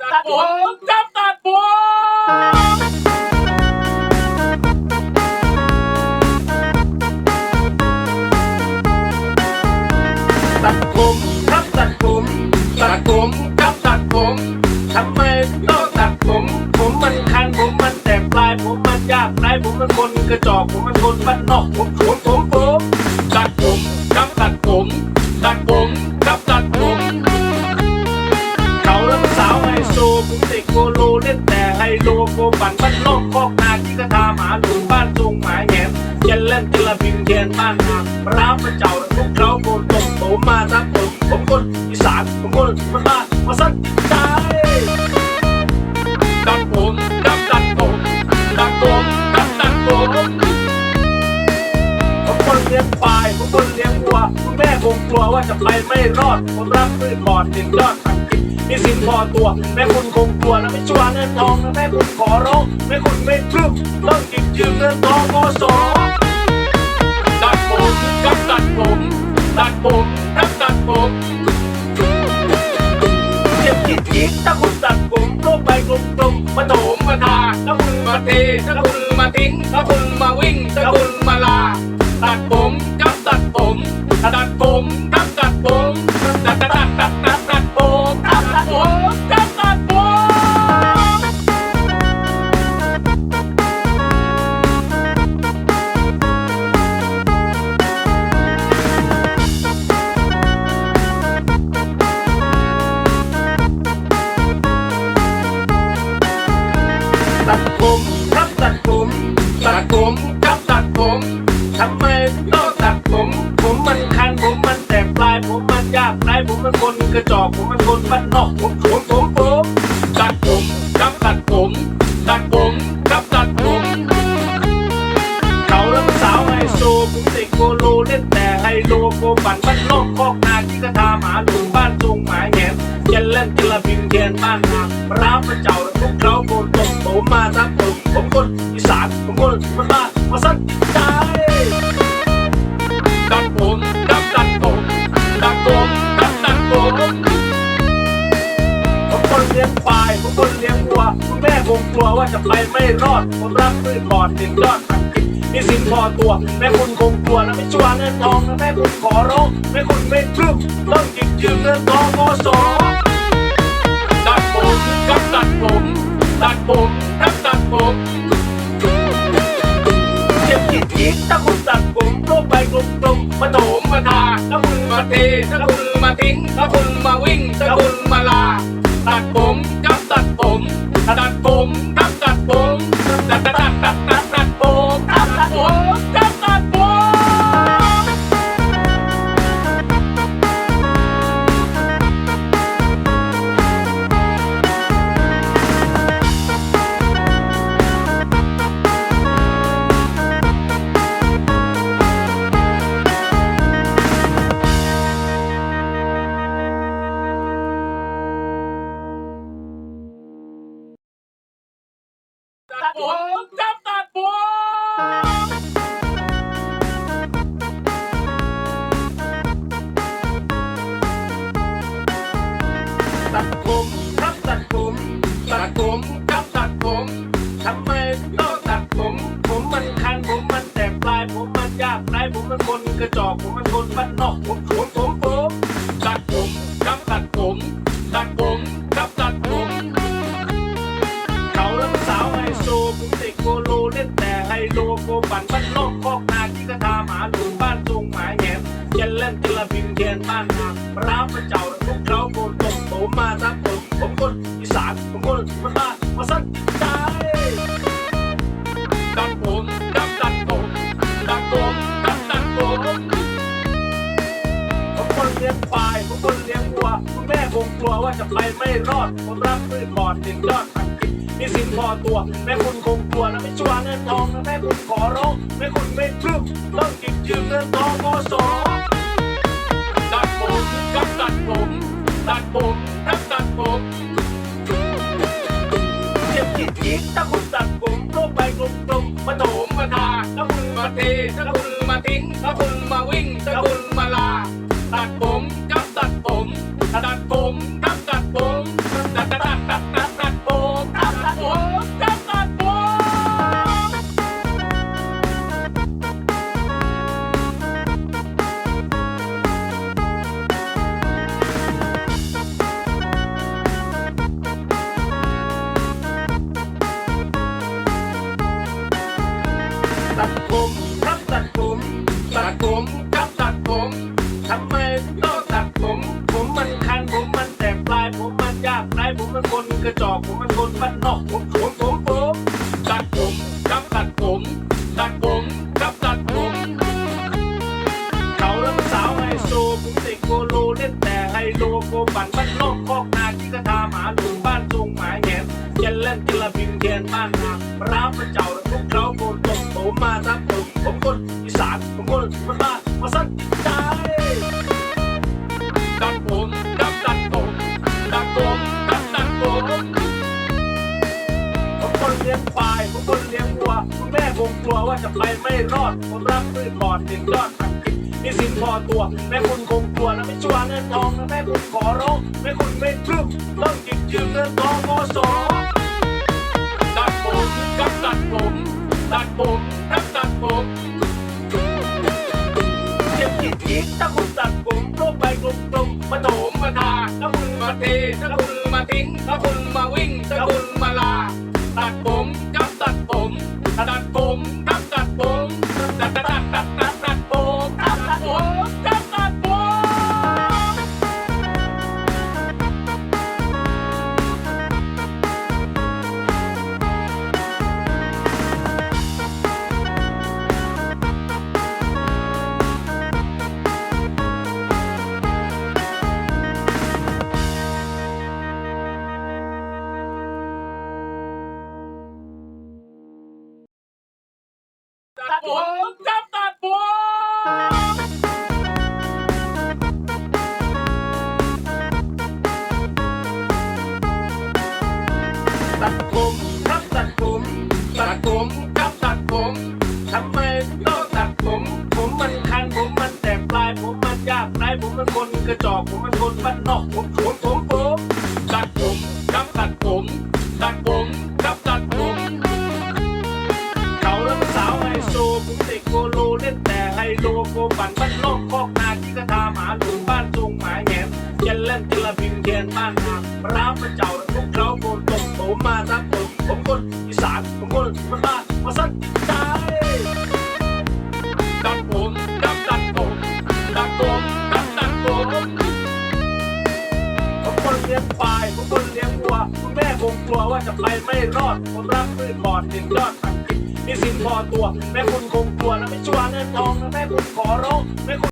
ตัดผมจับตัดผมตัดผมครับตัดผมตัดผมครับตัดผมทำไมต้องตัดผม ผมมันคันผมมันแตกปลายผมมันยากไรผมมันคนกระจอกผมมันคนบ้านนอกผมผมผมผม ผมเด็กโกโลเล่นแต่ไฮโลโกปั่นบ้านนอกคอกนาที่กระทาหมาหลูบ้านทรงหมายแหนเจนเล่นเจลาบินเทียนบ้านนาร้าวมาเจ้าทุกเขาโกนตกผมมาทักผมผมคนอีสานผมคนมันมามาสั้นใจตัดผมตัดตัดผมตัดผมตัดตัดผมผมคนเลี้ยงควายผมคนเลี้ยงวัวคุณแม่ งกลัวว่าจะไปไม่รอดผมรักพืชบอดหนึ่งยอดทำกินมีสิ่งพอตัว แม่คุณคงกลัวนะไม่ชัวเงินทองนะแม่คุณขอร้องแม่คุณไม่พรึบต้องกินยืมเงินทองกสอตัดผมกับตัดผมตัดผมกับตัดผมเจ็บจิตจิตถ้าคุณตัดผมโลกไปกลมๆมาโถมมาทาถ้าคุณมาเทถ้าคุณมาทิ้งถ้าคุณมาวิ่ง ตัดผมครับตัดผมตัดผมครับตัดผมทำไมต้องตัดผม ผมมันคันผมมันแตกปลายผมมันยากไรผมมันคนกระจอกผมมันคนบ้านนอกผมผมผมผม คุณแม่คงกลัวว่าจะไปไม่รอดผมรักพืชบอดหนึ่งยอดทำกินมีสิ่งพอตัวแม่คุณคงกลัวนะไม่ชัวเงินทองนะแม่คุณขอร้องแม่คุณไม่พรึบต้องกินยืมเงินทองกสอตัดผมกับตัดผมตัดผมกับตัดผมเจ็บจิตจิตถ้าคุณตัดผมโลกไปกลมๆมาโถมมาทาถ้าคุณมาเทถ้าคุณมาทิ้งถ้าคุณมาวิ่งถ้าคุณมาลาตัดผม ดผมกับตัดผมตัดผมครับตัดผมตัดผมครับตัดผมทำไมต้องตัดผม ผมมันคันผมมันแตกปลาย ผมมันยากไรผมมันคนกระจอกผมมันคนบ้านนอกผมผมผมผมตัดผมครับตัดผมตัดผม ล่นแต่ไฮโลโกปั่นบ้านนอกคอกนาที่กระทาหมาหลูบ้านทรงหมายแหนเจนเล่นเจลาบินเทียนบ้านนาร้าวมาเจ้าทุกเขาโกนตกโตมาทับ กลัวว่าจะไปไม่รอดผมรักพืชบอดหนึ่งยอดทำกินมีสิ่งพอตัว แม่คุณคงกลัวนะไม่ชัวร์เงินทองนะแม่คุณขอร้องแม่คุณไม่พรึบต้องกินยืมเงินทองกสตัดผมกับตัดผมตัดผมกับตัดผมเจ็บจิตจิตถ้าคุณตัดผมโลกไปกลมๆมาโถมมาทาถ้าคุณมาเทถ้าคุณมาทิ้งถ้าคุณมาวิ่ง ตัดผมครับตัดผมตัดผมครับตัดผมทำไมต้องตัดผม ผมมันคันผมมันแตกปลาย ผมมันยากไรผมมันคนกระจอกผมมันคนบ้านนอกผมผมผมผมตัดผมครับตัดผมตัดผมครับตัดผมเขาแล้วสาวไฮโซผมเด็กโกโลเล่นแต่ไฮโลโกปั่นบ้านนอกคอกนาที่กระทาหมาหลุมบ้านทรงหมายแหงนเจนเล่นเจลบินเกนบ้านนาร้าประเจ้า ไปไม่รอดผมรักพืชก่อนถึงยอดทำกินมีสินพอตัว แม่คุณคงกลัวนะไม่ชัวเงินทองนะแม่คุณขอร้องแม่คุณไม่ปลื้มต้องหยิบยืมเงินทองมสตัดผมกับตัดผมตัดผมกับตัดผมเจ็บจี๊ดจี๊ดถ้าคุณตัดผมโรคใบกลมๆมาโถมมาทาถ้าคุณมาเทถ้าคุณมาทิ้งถ้าคุณมาวิ่งถ้าคุณมาลา กระจอกผมมันคนบ้านนอกผมผมผมผมตัดผมครับตัดผมตัดผมครับตัดผมเขาแล้วมันสาวไฮโซผมเด็กโกโลเล่นแต่ไฮโลโกปั่นบ้านนอกคอกนาที่กระทาหมาหลุมบ้านทรงหมายแหนเจนเล่นกิลาบินแกนบ้านนาร้าวประเจ้าแล้วพวกเขาโกนตกผมมาทับผมผมคนอีสานผมคนมันบ้านมาสั้น กลัวว่าจะไปไม่รอดคนรักพืชก่อนถึงยอดทำกินมีสินพอตัว แม่คุณคงกลัวนะไม่ชัวร์เงินทองนะแม่คุณขอร้องแม่คุณ